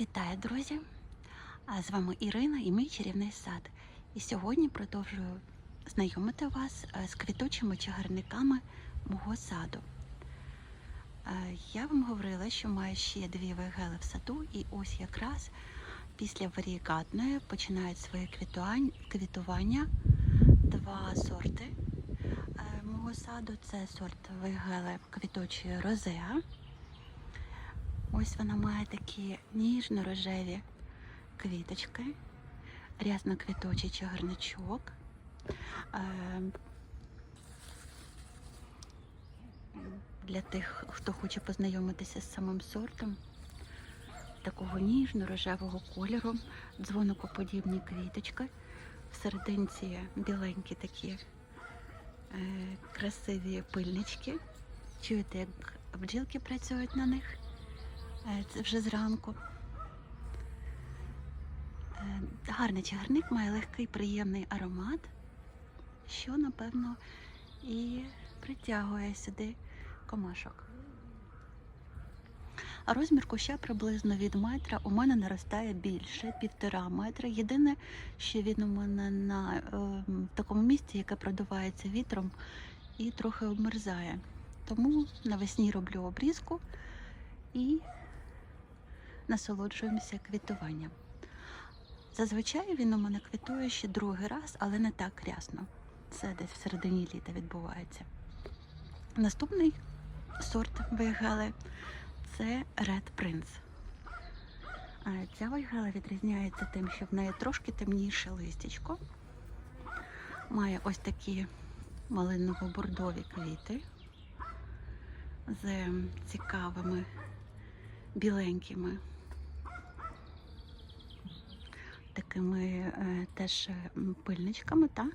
Вітаю, друзі! З вами Ірина і мій чарівний сад. І сьогодні продовжую знайомити вас е, з квітучими чагарниками мого саду. Е, Я вам говорила, що маю ще дві вигели в саду, і ось якраз після варігатної починають своє квітування два сорти е, мого саду. Це сорт вигели квіточої розеа. Ось вона має такі ніжно-рожеві квіточки, рясно-квіточий чагарничок. Е, Для тих, хто хоче познайомитися з самим сортом, такого ніжно-рожевого кольору, дзвоникоподібні квіточки. В серединці біленькі такі е, красиві пильнички. Чуєте, як бджілки працюють на них? Е, Це вже зранку. Е, Гарний чагарник має легкий приємний аромат, що, напевно, і притягує сюди комашок. А розмір куща приблизно від метра у мене наростає більше, півтора метра. Єдине, що він у мене на е, такому місці, яке продувається вітром і трохи обмерзає. Тому навесні роблю обрізку і насолоджуємося квітуванням. Зазвичай він у мене квітує ще другий раз, але не так рясно. Це десь в середині літа відбувається. Наступний сорт вейгели це Red Prince. Ця вейгела відрізняється тим, що в неї трошки темніше листячко. Має ось такі малиново-бордові квіти з цікавими біленькими такими е, теж пильничками, та?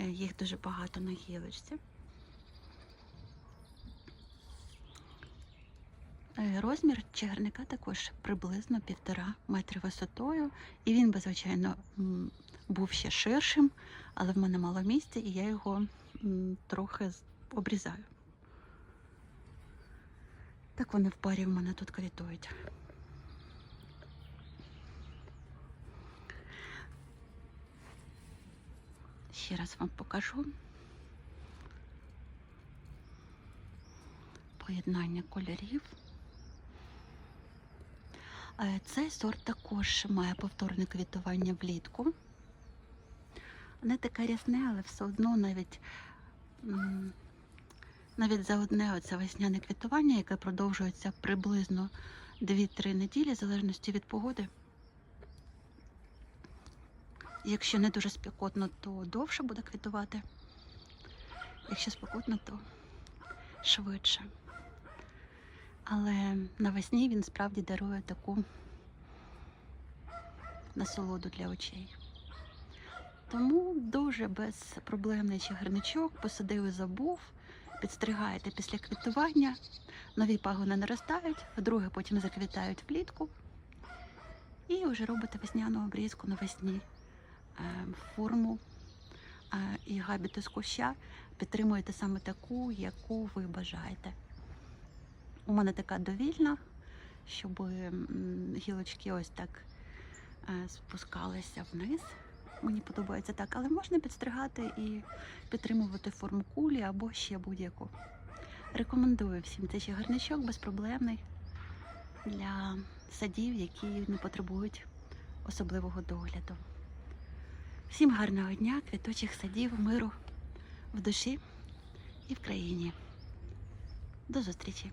Е, Їх дуже багато на гілочці. Е, Розмір чагарника також приблизно півтора метри висотою, і він би, звичайно, був ще ширшим, але в мене мало місця, і я його трохи обрізаю. Так вони в парі в мене тут квітують. Ще раз вам покажу поєднання кольорів. Е, Цей сорт також має повторне квітування влітку. Не таке рясне, але все одно навіть навіть за одне оце весняне квітування, яке продовжується приблизно 2-3 неділі, в залежності від погоди. Якщо не дуже спекотно, то довше буде квітувати. Якщо спекотно, то швидше. Але навесні він справді дарує таку насолоду для очей. Тому дуже безпроблемний чагарничок, посадив і забув, підстригаєте після квітування, нові пагони наростають, вдруге потім заквітають влітку. І вже робите весняну обрізку навесні. Е, форму і габітус куща підтримуєте саме таку, яку ви бажаєте. У мене така довільна, щоб гілочки ось так е, спускалися вниз. Мені подобається так, але можна підстригати і підтримувати форму кулі або ще будь-яку. Рекомендую всім цей чагарничок безпроблемний для садів, які не потребують особливого догляду. Всім гарного дня, квіточих садів, миру в душі і в країні. До зустрічі!